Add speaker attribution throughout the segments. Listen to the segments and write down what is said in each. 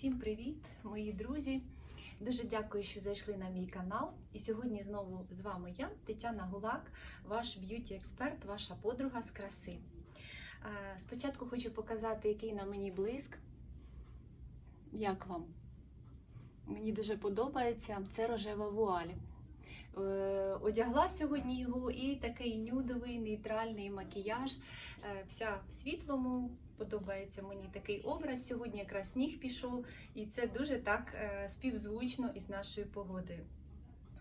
Speaker 1: Всім привіт, мої друзі! Дуже дякую, що зайшли на мій канал. І сьогодні знову з вами я, Тетяна Гулак, ваш б'юті-експерт, ваша подруга з краси. Спочатку хочу показати, який на мені блиск. Як вам? Мені дуже подобається. Це рожева вуаль. Е, Одягла сьогодні його і такий нюдовий нейтральний макіяж. Е, Вся в світлому. Подобається мені такий образ. Сьогодні якраз сніг пішов, і це дуже так е, співзвучно із нашою погодою.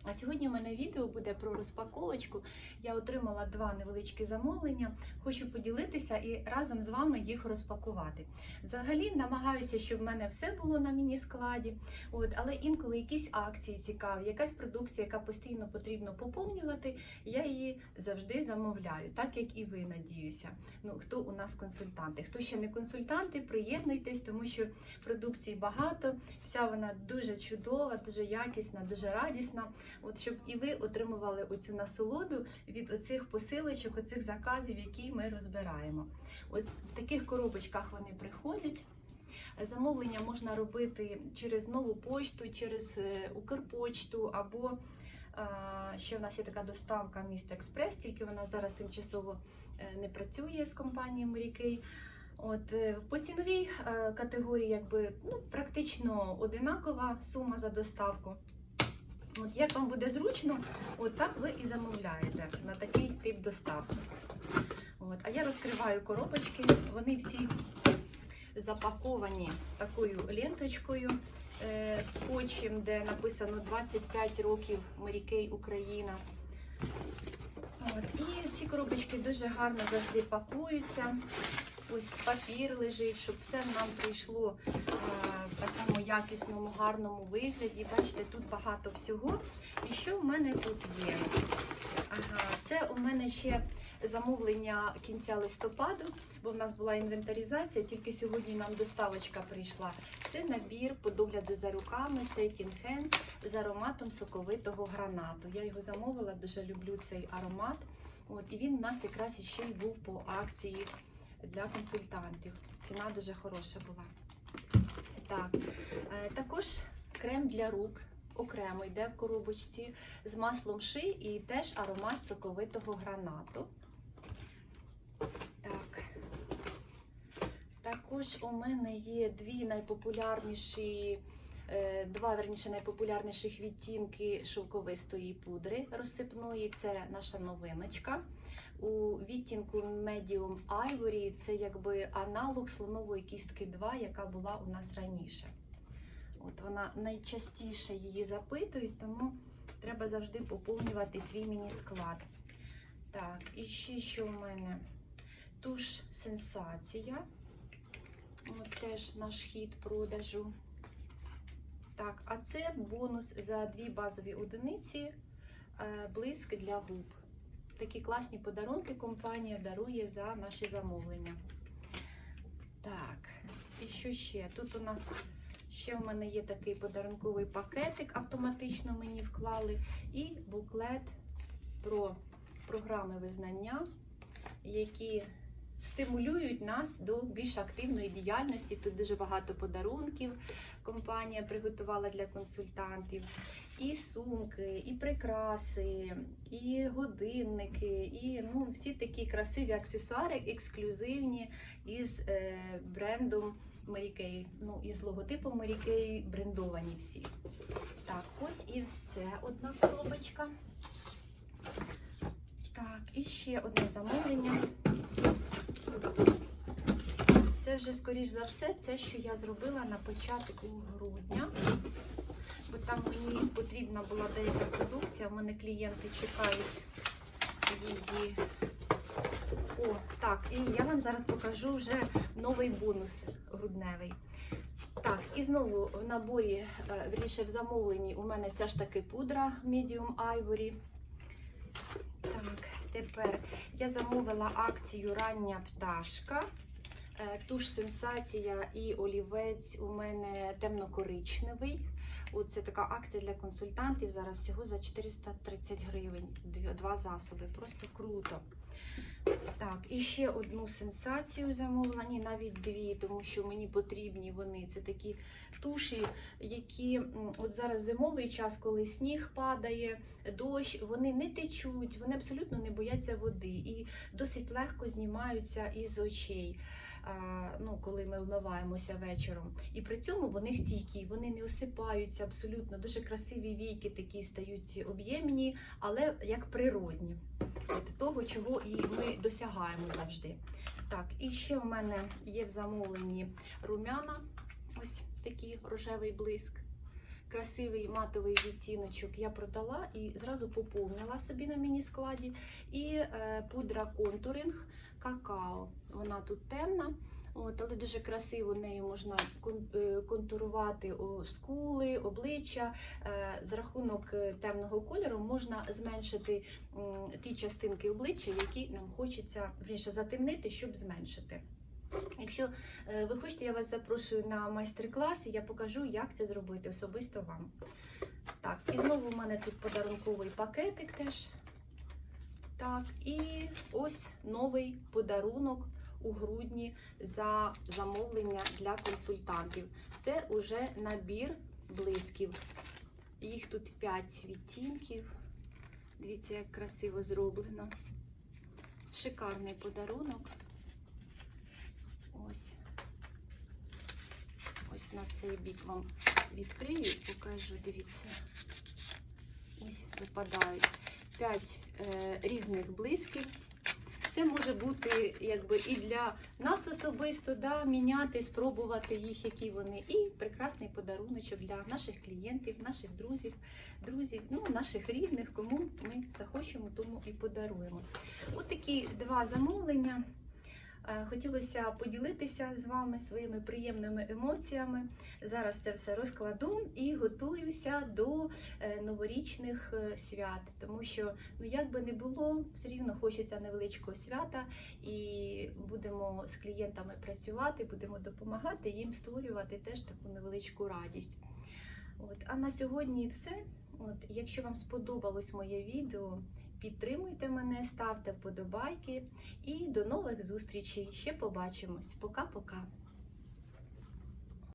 Speaker 1: А сьогодні у мене відео буде про розпаковочку. Я отримала два невеличкі замовлення. Хочу поділитися і разом з вами їх розпакувати. Взагалі намагаюся, щоб в мене все було на міні-складі. От, але інколи якісь акції цікаві, якась продукція, яка постійно потрібно поповнювати, я її завжди замовляю, так як і ви, надіюся. Ну, хто у нас консультанти? Хто ще не консультанти, приєднуйтесь, тому що продукції багато, вся вона дуже чудова, дуже якісна, дуже радісна. От щоб і ви отримували оцю насолоду від оцих посилочок, оцих заказів, які ми розбираємо. Ось в таких коробочках вони приходять. Замовлення можна робити через нову почту, через е, Укрпочту або ще в нас є така доставка міст Експрес, тільки вона зараз тимчасово е, не працює з компанією Мрікей. От е, по ціновій е, категорії, якби ну практично одинакова сума за доставку. От як вам буде зручно, от так ви і замовляєте на такий тип доставки. От, а я розкриваю коробочки, вони всі запаковані такою ленточкою е, скотчем, де написано 25 років Марікей Україна. От, і ці коробочки дуже гарно завжди пакуються. Ось папір лежить, щоб все нам прийшло такому якісному, гарному вигляді. Бачите, тут багато всього. І що в мене тут є? Ага, це у мене ще замовлення кінця листопаду, бо в нас була інвентаризація, тільки сьогодні нам доставочка прийшла. Це набір по догляду за руками Setting Hands з ароматом соковитого гранату. Я його замовила, дуже люблю цей аромат. От, і він у нас якраз ще й був по акції для консультантів. Ціна дуже хороша була. Так, е, також крем для рук окремо йде в коробочці з маслом ши і теж аромат соковитого гранату. Так. Також у мене є дві найпопулярніші, два верніше найпопулярніших відтінки шовковистої пудри розсипної. Це наша новиночка. У відтінку Medium Ivory це якби аналог слонової кістки 2, яка була у нас раніше. От вона найчастіше її запитують, тому треба завжди поповнювати свій міні-склад. Так, і ще що в мене? Туш сенсація. От теж наш хід продажу. Так, а це бонус за дві базові одиниці е, блиск для губ. Такі класні подарунки компанія дарує за наші замовлення. Так, і що ще? Тут у нас ще в мене є такий подарунковий пакетик, автоматично мені вклали, і буклет про програми визнання, які стимулюють нас до більш активної діяльності. Тут дуже багато подарунків компанія приготувала для консультантів. І сумки, і прикраси, і годинники, і ну, всі такі красиві аксесуари, ексклюзивні із е, брендом Kay, ну, із логотипом Mary брендовані всі. Так, ось і все. Одна коробочка. Так, і ще одне замовлення. Це вже, скоріш за все, те, що я зробила на початку грудня. Бо там мені потрібна була деяка продукція, у мене клієнти чекають її. О, так, і я вам зараз покажу вже новий бонус грудневий. Так, і знову в наборі, е, вірніше в замовленні, у мене ця ж таки пудра Medium Ivory. Так, тепер я замовила акцію Рання пташка. Е, Туш сенсація і олівець у мене темно-коричневий. Це така акція для консультантів. Зараз всього за 430 гривень. Два засоби. Просто круто. Так, і ще одну сенсацію замовила, ні, навіть дві, тому що мені потрібні вони. Це такі туші, які от зараз зимовий час, коли сніг падає, дощ, вони не течуть, вони абсолютно не бояться води і досить легко знімаються із очей. Ну, коли ми вмиваємося вечором, і при цьому вони стійкі, вони не осипаються абсолютно. Дуже красиві війки такі стають об'ємні, але як природні. От того, чого і ми досягаємо завжди. Так, і ще в мене є в замовленні румяна, ось такий рожевий блиск. Красивий матовий відтіночок я продала і зразу поповнила собі на міні-складі. І е, пудра контуринг какао. Вона тут темна, от, але дуже красиво нею можна е, контурувати скули, обличчя. Е, за рахунок темного кольору можна зменшити ті частинки обличчя, які нам хочеться вірніше, затемнити, щоб зменшити. Якщо е, ви хочете, я вас запрошую на майстер-клас, і я покажу, як це зробити особисто вам. Так, і знову в мене тут подарунковий пакетик теж. Так, і ось новий подарунок у грудні за замовлення для консультантів. Це уже набір блисків. Їх тут 5 відтінків. Дивіться, як красиво зроблено. Шикарний подарунок. Ось. Ось на цей бік вам відкрию і покажу. Дивіться. Ось випадають 5 е, різних блисків. Це може бути якби і для нас особисто, да, міняти, спробувати їх, які вони, і прекрасний подаруночок для наших клієнтів, наших друзів, друзів, ну, наших рідних, кому ми захочемо, тому і подаруємо. От два замовлення. Е, Хотілося поділитися з вами своїми приємними емоціями. Зараз це все розкладу і готуюся до е, новорічних е, свят, тому що ну як би не було, все рівно хочеться невеличкого свята, і будемо з клієнтами працювати, будемо допомагати їм створювати теж таку невеличку радість. От, а на сьогодні все. От, якщо вам сподобалось моє відео, підтримуйте мене, ставте вподобайки і до нових зустрічей. Ще побачимось. Пока-пока.